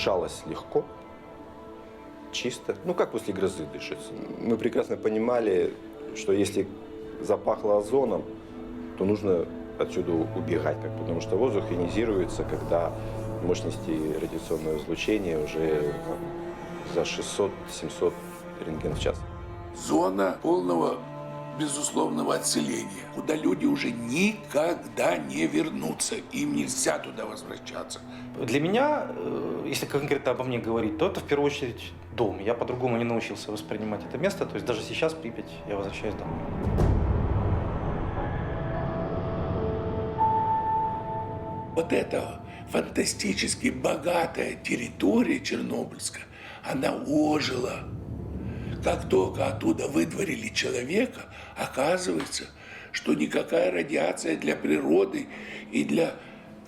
дышалось легко, чисто, ну как после грозы дышится. Мы прекрасно понимали, что если запахло озоном, то нужно отсюда убегать, как, потому что воздух ионизируется, когда мощности радиационного излучения уже за 600-700 рентген в час. Зона полного безусловного отселения, куда люди уже никогда не вернутся. Им нельзя туда возвращаться. Для меня, э, если конкретно обо мне говорить, то это в первую очередь дом. Я по-другому не научился воспринимать это место. То есть даже сейчас Припять я возвращаюсь домой. Вот эта фантастически богатая территория Чернобыльская, она ожила. Как только оттуда выдворили человека, оказывается, что никакая радиация для природы и для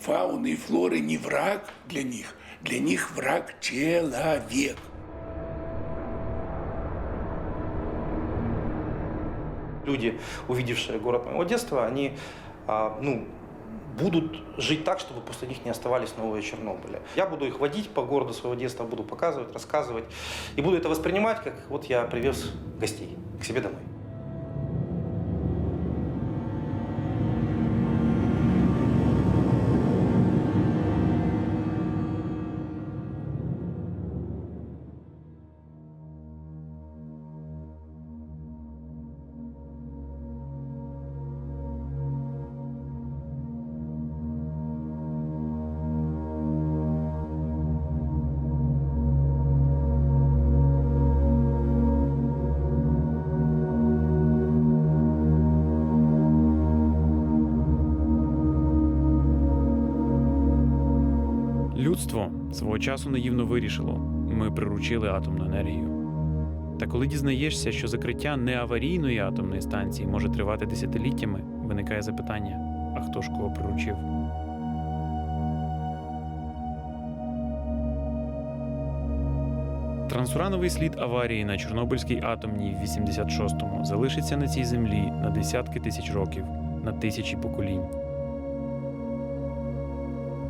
фауны и флоры не враг для них. Для них враг человек. Люди, увидевшие город моего детства, они а, ну, будут жить так, чтобы после них не оставались новые Чернобыли. Я буду их водить по городу своего детства, буду показывать, рассказывать. И буду это воспринимать, как вот я привез гостей к себе домой. Свого часу наївно вирішило ми приручили атомну енергію. Та коли дізнаєшся, що закриття неаварійної атомної станції може тривати десятиліттями, виникає запитання: а хто ж кого приручив? Трансурановий слід аварії на Чорнобильській атомній в 86-му залишиться на цій землі на десятки тисяч років, на тисячі поколінь.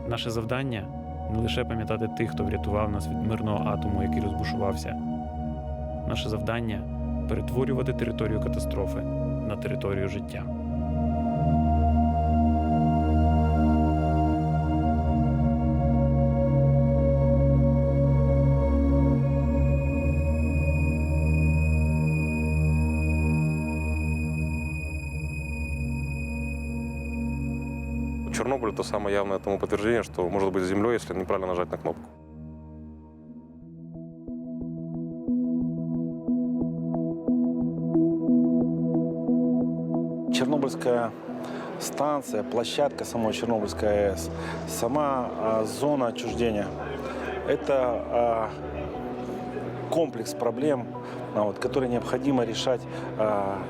Наше завдання не лише пам'ятати тих, хто врятував нас від мирного атому, який розбушувався. Наше завдання перетворювати територію катастрофи на територію життя. Это самое явное тому подтверждение, что может быть Землей, если неправильно нажать на кнопку. Чернобыльская станция, площадка самой Чернобыльской АЭС, сама а, зона отчуждения – это а, комплекс проблем, а, вот, которые необходимо решать а,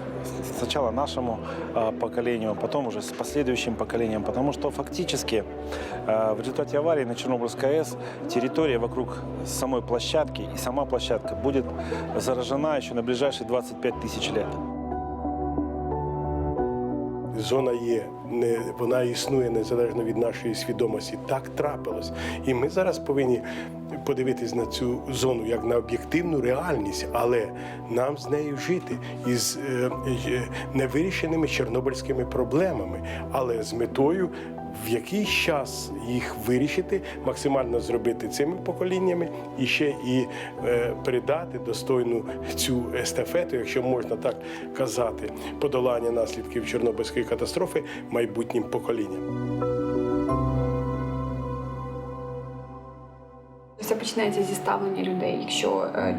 сначала нашему а, поколению, потом уже с последующим поколением, потому что фактически а, в результате аварии на Чернобыльской АЭС территория вокруг самой площадки и сама площадка будет заражена еще на ближайшие 25 тысяч лет. Зона є, не, вона існує незалежно від нашої свідомості. Так трапилось. І ми зараз повинні подивитись на цю зону як на об'єктивну реальність, але нам з нею жити із е, е, невирішеними чорнобильськими проблемами, але з метою в якийсь час їх вирішити, максимально зробити цими поколіннями і ще і е, передати достойну цю естафету, якщо можна так казати, подолання наслідків Чорнобильської катастрофи майбутнім поколінням. Все починається зі ставлення людей. Якщо е,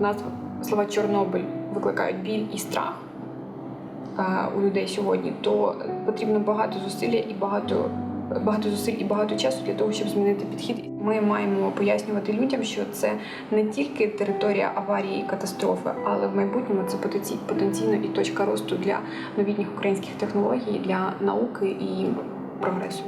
назва слова Чорнобиль викликають біль і страх е, у людей сьогодні, то потрібно багато зусилля і багато, багато зусиль і багато часу для того, щоб змінити підхід. Ми маємо пояснювати людям, що це не тільки територія аварії і катастрофи, але в майбутньому це потенційно і точка росту для новітніх українських технологій, для науки і прогресу.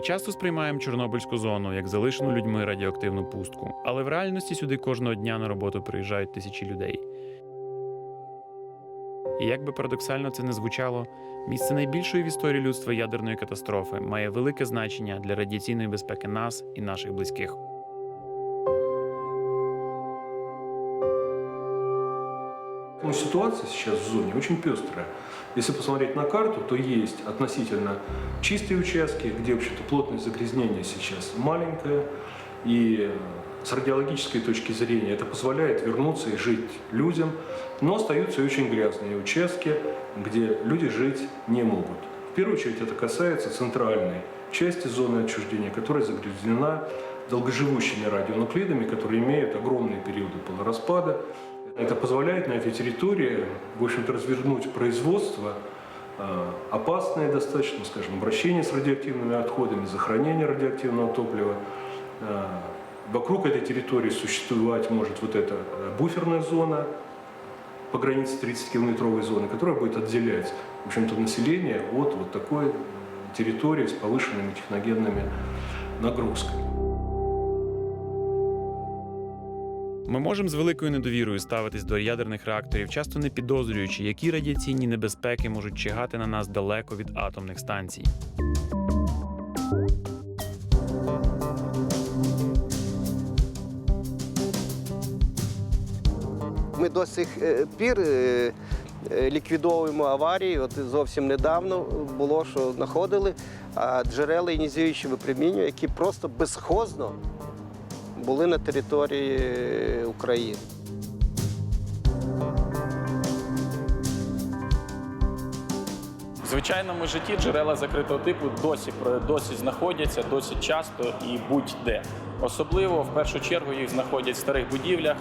Часто сприймаємо Чорнобильську зону як залишену людьми радіоактивну пустку, але в реальності сюди кожного дня на роботу приїжджають тисячі людей. І як би парадоксально це не звучало, місце найбільшої в історії людства ядерної катастрофи має велике значення для радіаційної безпеки нас і наших близьких. Ну, ситуация сейчас в зоне очень пестрая. Если посмотреть на карту, то есть относительно чистые участки, где вообще-то плотность загрязнения сейчас маленькая, и с радиологической точки зрения это позволяет вернуться и жить людям, но остаются очень грязные участки, где люди жить не могут. В первую очередь это касается центральной части зоны отчуждения, которая загрязнена долгоживущими радионуклидами, которые имеют огромные периоды полураспада. Это позволяет на этой территории, в общем-то, развернуть производство э, опасное достаточно, скажем, обращение с радиоактивными отходами, захоронение радиоактивного топлива. Э, Вокруг этой территории существовать может вот эта э, буферная зона по границе 30-километровой зоны, которая будет отделять, в общем-то, население от вот такой территории с повышенными техногенными нагрузками. Ми можемо з великою недовірою ставитись до ядерних реакторів, часто не підозрюючи, які радіаційні небезпеки можуть чигати на нас далеко від атомних станцій. Ми до сих е, пір е, е, ліквідовуємо аварії. От зовсім недавно було, що знаходили джерела іонізуючого випромінювання, які просто безхозно були на території України. В звичайному житті джерела закритого типу досі досі знаходяться досить часто і будь-де. Особливо в першу чергу їх знаходять в старих будівлях,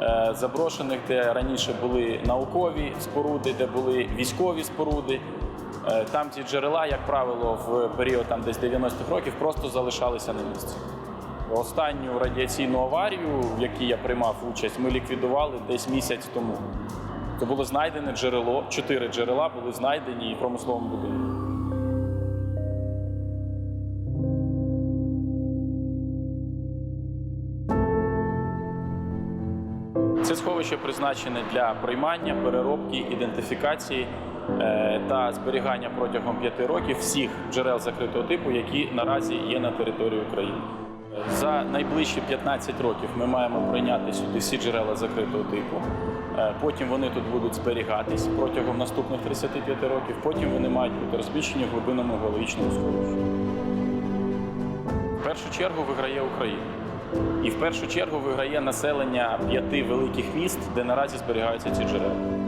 е, заброшених, де раніше були наукові споруди, де були військові споруди. Е, Там ці джерела, як правило, в період там десь 90-х років просто залишалися на місці. Останню радіаційну аварію, в якій я приймав участь, ми ліквідували десь місяць тому. То було знайдене джерело, чотири джерела були знайдені в промисловому будинку. Це сховище призначене для приймання, переробки, ідентифікації е, та зберігання протягом п'яти років всіх джерел закритого типу, які наразі є на території України. За найближчі 15 років ми маємо прийняти сюди всі джерела закритого типу. Е, Потім вони тут будуть зберігатись протягом наступних 35 років. Потім вони мають бути розміщені в глибинному геологічному сховищі. В першу чергу виграє Україна. І в першу чергу виграє населення п'яти великих міст, де наразі зберігаються ці джерела.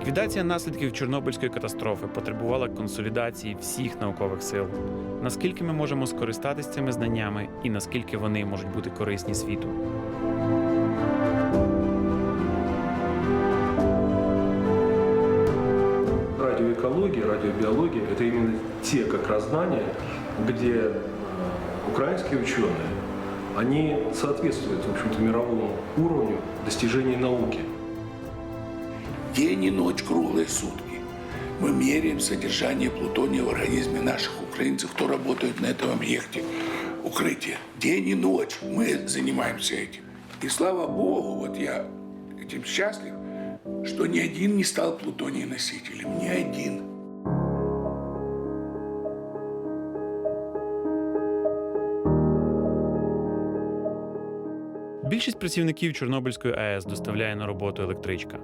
Ліквідація наслідків Чорнобильської катастрофи потребувала консолідації всіх наукових сил. Наскільки ми можемо скористатись цими знаннями і наскільки вони можуть бути корисні світу? Радиоэкология, радиобиология – это именно те как раз знания, где э, украинские ученые, они соответствуют, в общем-то, мировому уровню достижений науки. День и ночь, круглые сутки. Мы меряем содержание плутония в организме наших украинцев, кто работает на этом объекте укрытия. День и ночь мы занимаемся этим. И слава Богу, вот я этим счастлив, что ни один не стал плутоний носителем. Ни один. Більшість працівників Чорнобильської АЕС доставляє на роботу електричка.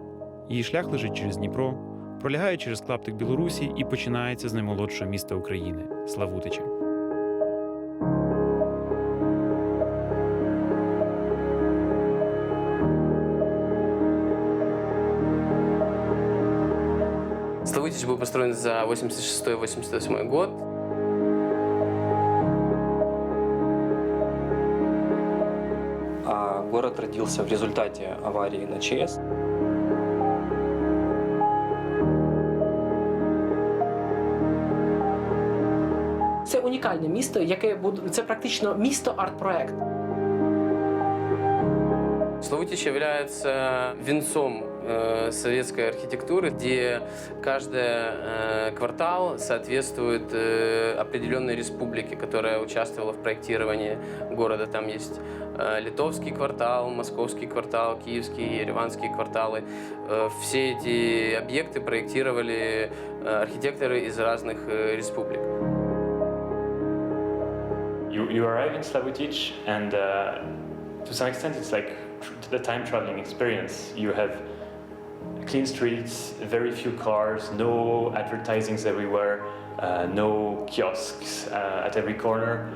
Її шлях лежить через Дніпро, пролягає через клаптик Білорусі і починається з наймолодшого міста України Славутича. Славутич был построен за 86-88 год. А город родился в результате аварии на ЧС. унікальне місто, яке буде це практично місто арт-проект. Славутич является венцом э, советской архитектуры, где каждый э, квартал соответствует э, определенной республике, которая участвовала в проектировании города. Там есть э, литовский квартал, московский квартал, киевский, ереванские кварталы. Э, все эти объекты проектировали э, архитекторы из разных э, республик. You, you arrive in Slavutich, and uh, to some extent, it's like tr- the time traveling experience. You have clean streets, very few cars, no advertisings everywhere, uh, no kiosks uh, at every corner.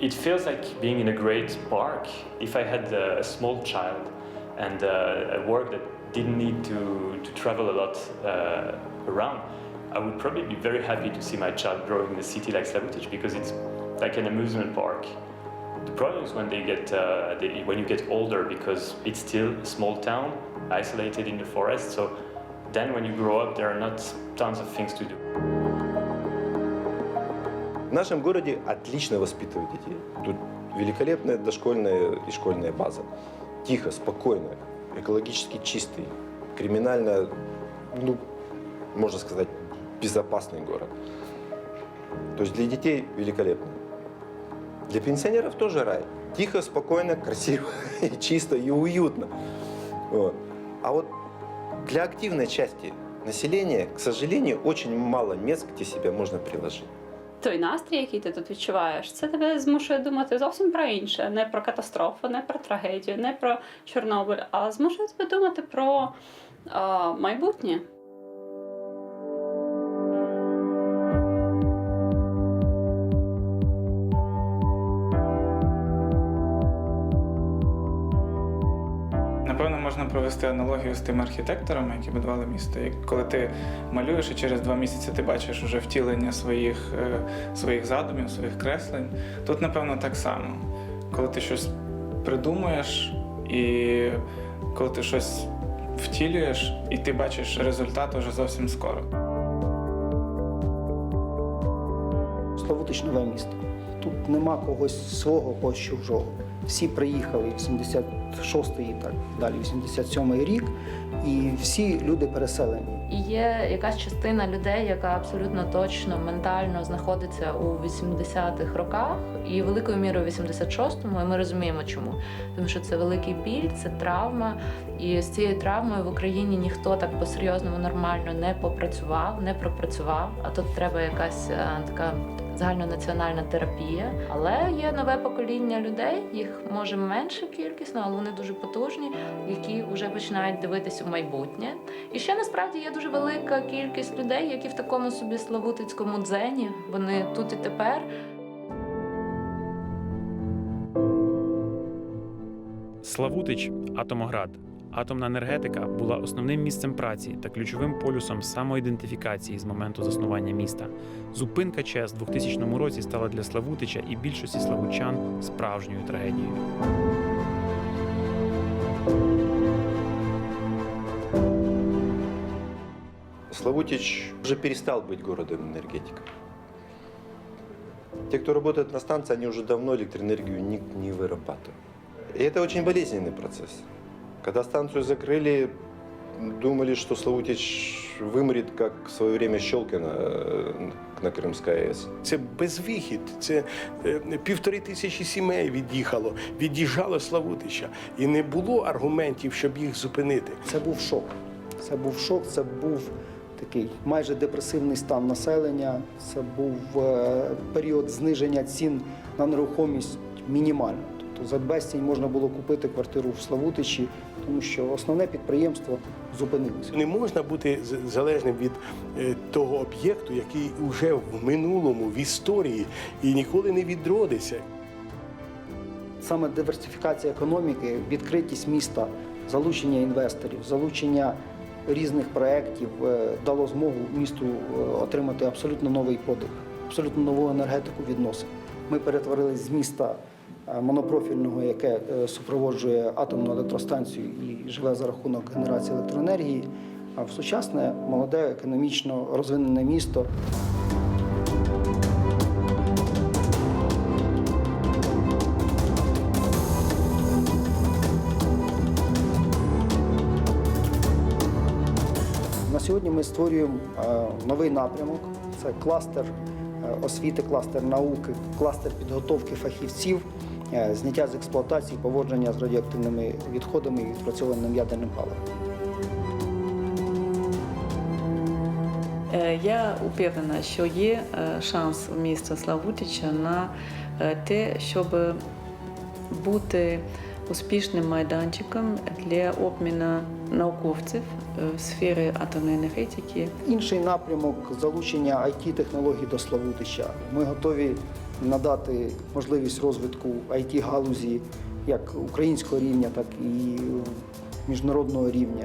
It feels like being in a great park. If I had a, a small child and uh, a work that didn't need to, to travel a lot uh, around, I would probably be very happy to see my child growing in a city like Slavutich because it's like an amusement park. The problem is when they get uh, they, when you get older because it's still a small town, isolated in the forest. So then when you grow up, there are not tons of things to do. В нашем городе отлично воспитывают детей. Тут великолепная дошкольная и школьная база. Тихо, спокойно, экологически чистый, криминально, ну, можно сказать, безопасный город. То есть для детей великолепно. Для пенсионеров тоже рай. Тихо, спокойно, красиво, и чисто и уютно. Вот. А вот для активной части населения, к сожалению, очень мало мест, где себя можно приложить. Той настрій, який ти тут відчуваєш, це тебе змушує думати зовсім про інше, не про катастрофу, не про трагедію, не про Чорнобиль, а змушує тебе думати про е, майбутнє. Провести аналогію з тими архітекторами, які будували місто. Як коли ти малюєш і через два місяці ти бачиш уже втілення своїх, е, своїх задумів, своїх креслень. Тут, напевно, так само. Коли ти щось придумуєш, і коли ти щось втілюєш, і ти бачиш результат уже зовсім скоро. Славутич нове місто. Тут нема когось свого, когось чужого. Всі приїхали 86-й, так далі, 87-й рік, і всі люди переселені. І є якась частина людей, яка абсолютно точно ментально знаходиться у 80-х роках і великою мірою 86-му, і ми розуміємо, чому. Тому що це великий біль, це травма. І з цією травмою в Україні ніхто так по-серйозному нормально не попрацював, не пропрацював. А тут треба якась е, така загальнонаціональна терапія. Але є нове покоління людей, їх може менша кількість, але вони дуже потужні, які вже починають дивитись у майбутнє. І ще насправді є дуже велика кількість людей, які в такому собі славутицькому дзені. Вони тут і тепер. Славутич Атомоград. Атомна енергетика була основним місцем праці та ключовим полюсом самоідентифікації з моменту заснування міста. Зупинка ЧЕС у 2000 році стала для Славутича і більшості славутчан справжньою трагедією. Славутич уже перестал быть городом энергетиков. Те, кто работает на станции, они уже давно электроэнергию не, не вырабатывают. И это очень болезненный процесс. Когда станцию закрыли, думали, что Славутич вымрет, как в свое время Щелкино э, на Крымской АЭС. Це безвихід. Це е, півтори тисячі сімей від'їхало, від'їжджало Славутича. І не було аргументів, щоб їх зупинити. Це був шок. Це був шок, це був такий майже депресивний стан населення. Це був е, період зниження цін на нерухомість мінімально. Тобто за безцінь можна було купити квартиру в Славутичі, тому що основне підприємство зупинилося. Не можна бути залежним від е, того об'єкту, який вже в минулому, в історії і ніколи не відродиться. Саме диверсифікація економіки, відкритість міста, залучення інвесторів, залучення різних проєктів е, дало змогу місту е, отримати абсолютно новий подих, абсолютно нову енергетику відносин. Ми перетворились з міста е, монопрофільного, яке супроводжує атомну електростанцію і живе за рахунок генерації електроенергії, а в сучасне молоде економічно розвинене місто. Створюємо е, новий напрямок. Це кластер е, освіти, кластер науки, кластер підготовки фахівців, е, зняття з експлуатації, поводження з радіоактивними відходами і відпрацьованим ядерним паливом. Я упевнена, що є шанс у міста Славутича на те, щоб бути успішним майданчиком для обміну науковців е, в сфері атомної енергетики. Інший напрямок залучення it технологій до Славутича. Ми готові надати можливість розвитку it галузі як українського рівня, так і міжнародного рівня.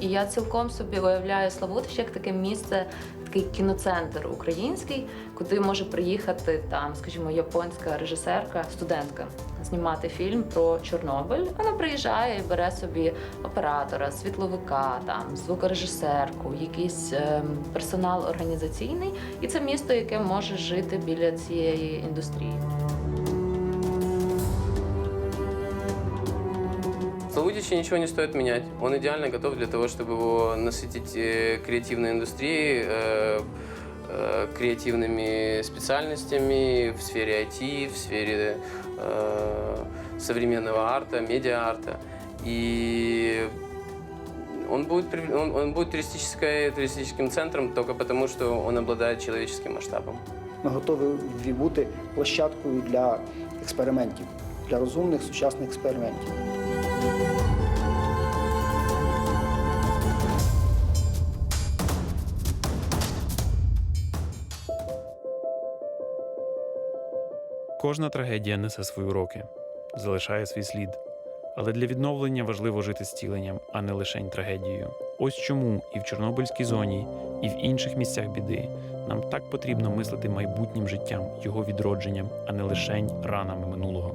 І я цілком собі уявляю Славутич як таке місце, такий кіноцентр український, куди може приїхати там, скажімо, японська режисерка, студентка, знімати фільм про Чорнобиль. Вона приїжджає і бере собі оператора, світловика, там звукорежисерку, якийсь ем, персонал організаційний, і це місто, яке може жити біля цієї індустрії. Славутича ничего не стоит менять. Он идеально готов для того, чтобы его насытить э, креативной индустрией, э, э, креативными специальностями в сфере IT, в сфере э, современного арта, медиа-арта. И он будет, прив- он, он будет туристической, туристическим центром только потому, что он обладает человеческим масштабом. Ми готові бути площадкою для експериментів, для розумних сучасних експериментів. Кожна трагедія несе свої уроки, залишає свій слід. Але для відновлення важливо жити зціленням, а не лишень трагедією. Ось чому і в Чорнобильській зоні, і в інших місцях біди нам так потрібно мислити майбутнім життям, його відродженням, а не лишень ранами минулого.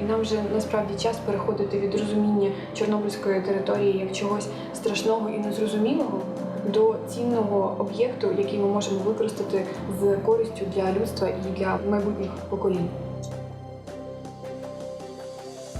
І нам вже насправді час переходити від розуміння Чорнобильської території як чогось страшного і незрозумілого до цінного об'єкту, який ми можемо використати з користю для людства і для майбутніх поколінь.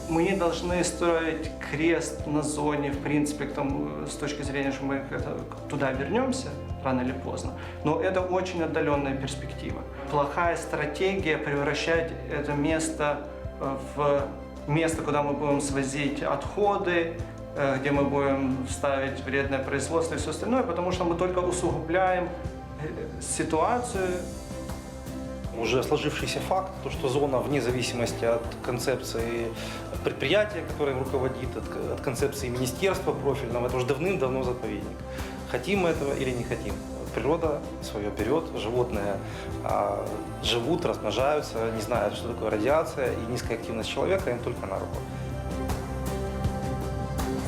Мы не должны строить крест на зоне, в принципе, к тому, с точки зрения, что мы как-то туда вернемся рано или поздно. Но это очень отдаленная перспектива. Плохая стратегия превращать это место э, в место, куда мы будем свозить отходы, э, где мы будем ставить вредное производство и все остальное, потому что мы только усугубляем э, ситуацию, уже сложившийся факт, то, что зона, вне зависимости от концепции предприятия, которое руководит, от, от концепции министерства профильного, это уже давным-давно заповедник. Хотим мы этого или не хотим. Природа свое берет, животные а, живут, размножаются, не знают, что такое радиация, и низкая активность человека им только на руку.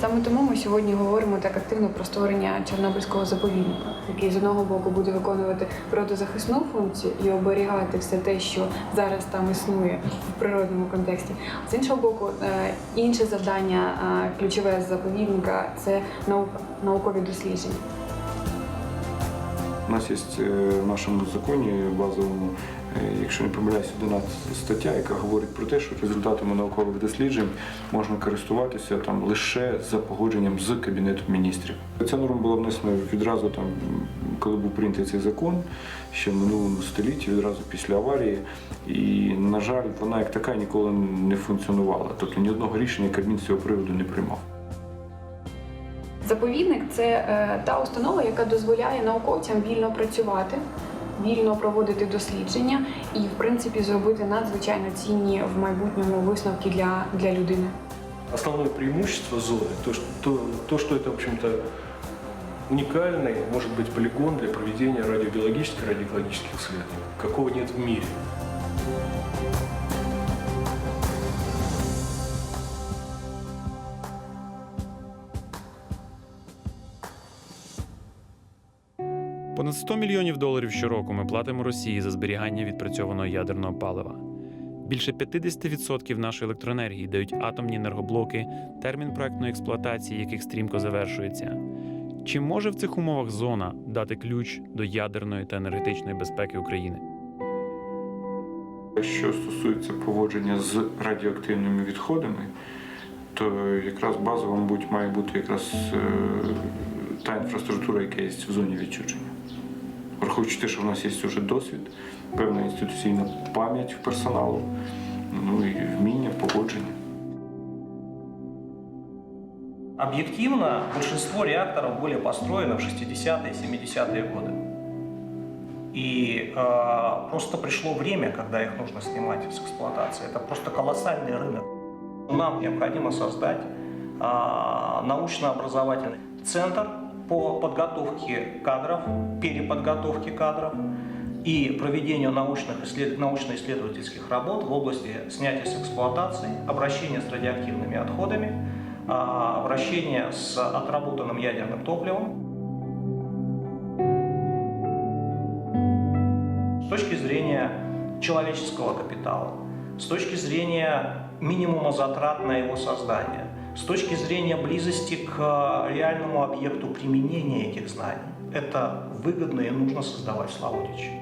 Саме тому ми сьогодні говоримо так активно про створення Чорнобильського заповідника, який з одного боку буде виконувати природозахисну функцію і оберігати все те, що зараз там існує в природному контексті. З іншого боку, е, інше завдання е, ключове заповідника це наука, наукові дослідження. У нас є е, в нашому законі базовому, якщо не помиляюсь, 11 стаття, яка говорить про те, що результатами наукових досліджень можна користуватися там лише за погодженням з Кабінетом міністрів. Ця норма була внесена відразу там, коли був прийнятий цей закон, ще в минулому столітті, відразу після аварії. І, на жаль, вона як така ніколи не функціонувала. Тобто ні одного рішення Кабмін з цього приводу не приймав. Заповідник це е, та установа, яка дозволяє науковцям вільно працювати, вільно проводити дослідження і, в принципі, зробити надзвичайно цінні в майбутньому висновки для, для людини. Основное преимущество зоны, то, что, то, то, что это, в общем-то, уникальный, может быть, полигон для проведения радиобиологических, радиоэкологических исследований, какого нет в мире. 100 мільйонів доларів щороку ми платимо Росії за зберігання відпрацьованого ядерного палива. Більше 50% нашої електроенергії дають атомні енергоблоки, термін проектної експлуатації яких стрімко завершується. Чи може в цих умовах зона дати ключ до ядерної та енергетичної безпеки України? Що стосується поводження з радіоактивними відходами, то якраз базово, мабуть, має бути якраз е, та інфраструктура, яка є в зоні відчуження. Враховуючи те, що в нас є вже досвід, певна інституційна пам'ять в персоналу, ну і вміння, погодження. Объективно, большинство реакторов были построены в 60-е и 70-е годы. И э, просто пришло время, когда их нужно снимать с эксплуатации. Это просто колоссальный рынок. Нам необходимо создать э, научно-образовательный центр по подготовке кадров, переподготовке кадров и проведению научных исслед... научно-исследовательских работ в области снятия с эксплуатации, обращения с радиоактивными отходами, а, обращения с отработанным ядерным топливом. С точки зрения человеческого капитала, с точки зрения минимума затрат на его создание, с точки зрения близости к реальному объекту применения этих знаний. Это выгодно и нужно создавать в Славутиче.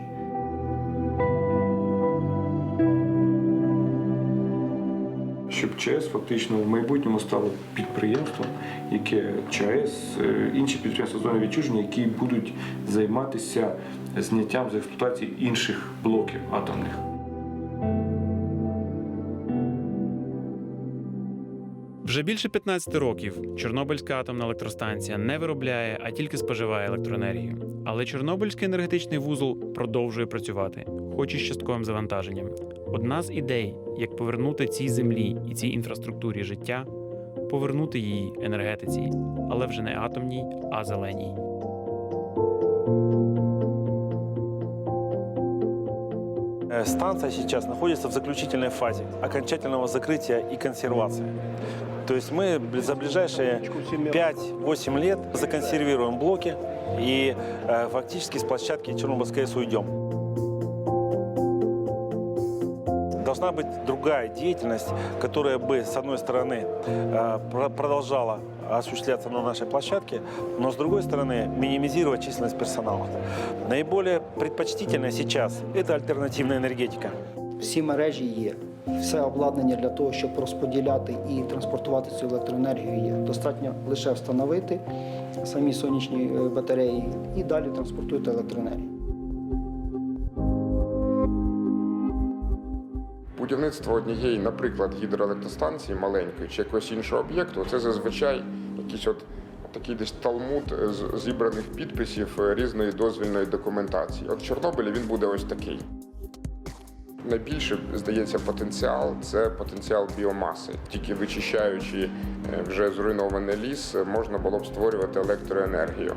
Щоб ЧАЕС фактично в майбутньому стало підприємством, яке ЧАЕС, е, інші підприємства зони відчуження, які будуть займатися зняттям з експлуатації інших блоків атомних. Вже більше 15 років Чорнобильська атомна електростанція не виробляє, а тільки споживає електроенергію. Але Чорнобильський енергетичний вузол продовжує працювати, хоч і з частковим завантаженням. Одна з ідей, як повернути цій землі і цій інфраструктурі життя, повернути її енергетиці, але вже не атомній, а зеленій. Э, Станция сейчас находится в заключительной фазе окончательного закрытия и консервации. То есть мы за ближайшие 5-8 лет законсервируем блоки и э, фактически с площадки Чернобыльской АЭС уйдем. Должна быть другая деятельность, которая бы, с одной стороны, э, про- продолжала осуществляться на нашей площадке, но с другой стороны, минимизировать численность персонала. Наиболее предпочтительная сейчас – это альтернативная энергетика. Всі мережі є, Все обладнання для того, щоб розподіляти і транспортувати цю електроенергію є. Достатньо лише встановити самі сонячні е, батареї і далі транспортуєте електроенергію. Будівництво однієї, наприклад, гідроелектростанції маленької чи якогось іншого об'єкту це зазвичай якийсь от такий десь талмуд зібраних підписів е, різної дозвільної документації. От в Чорнобилі він буде ось такий Найбільше, здається, потенціал це потенціал біомаси. Тільки вичищаючи е, вже зруйнований ліс, е, можна було б створювати електроенергію.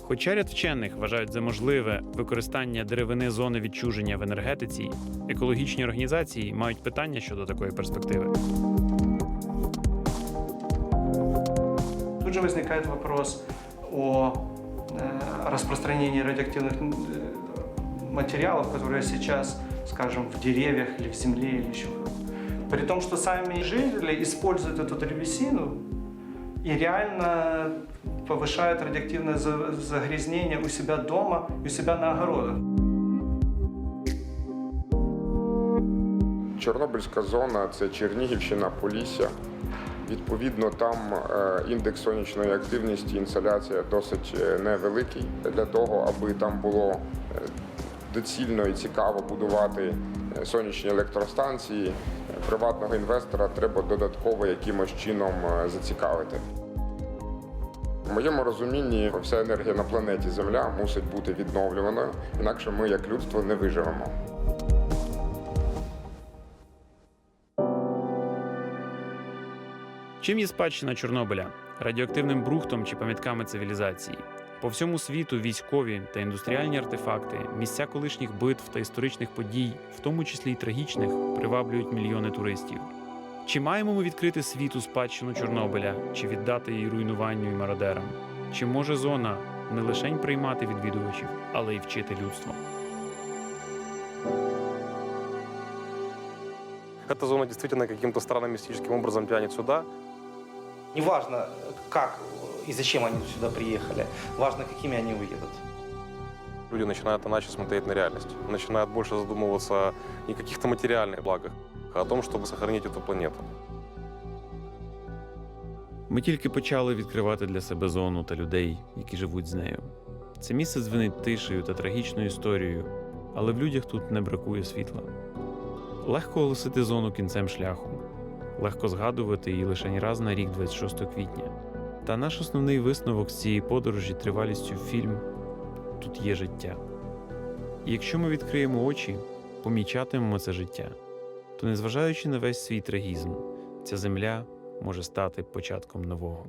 Хоча ряд вчених вважають за можливе використання деревини зони відчуження в енергетиці, екологічні організації мають питання щодо такої перспективи. Тут же возникает вопрос о э, распространении радиоактивных э, материалов, которые сейчас, скажем, в деревьях или в земле или еще. При том, что сами жители используют эту древесину и реально повышают радиоактивное за- загрязнение у себя дома и у себя на огородах. Чорнобильська зона це Чернігівщина, Полісся. Відповідно, там е, індекс сонячної активності, інсоляція досить е, невеликий. Для того, аби там було е, доцільно і цікаво будувати е, сонячні електростанції, е, приватного інвестора треба додатково якимось чином е, зацікавити. В моєму розумінні вся енергія на планеті Земля мусить бути відновлюваною, інакше ми як людство не виживемо. Чим є спадщина Чорнобиля? Радіоактивним брухтом чи пам'ятками цивілізації? По всьому світу військові та індустріальні артефакти, місця колишніх битв та історичних подій, в тому числі й трагічних, приваблюють мільйони туристів. Чи маємо ми відкрити світу спадщину Чорнобиля, чи віддати її руйнуванню і мародерам? Чи може зона не лише приймати відвідувачів, але й вчити людство? Эта зона действительно каким-то странным мистическим образом тянет сюда. Неважно, как и зачем они сюда приехали, важно, какими они уедут. Люди начинают иначе смотреть на реальность, начинают больше задумываться не о каких-то материальных благах, а о том, чтобы сохранить эту планету. Ми тільки почали відкривати для себе зону та людей, які живуть з нею. Це місце дзвенить тишею та трагічною історією, але в людях тут не бракує світла. Легко оголосити зону кінцем шляху, легко згадувати її лише раз на рік 26 квітня. Та наш основний висновок з цієї подорожі тривалістю фільм тут є життя. І якщо ми відкриємо очі, помічатимемо це життя, то незважаючи на весь свій трагізм, ця земля може стати початком нового.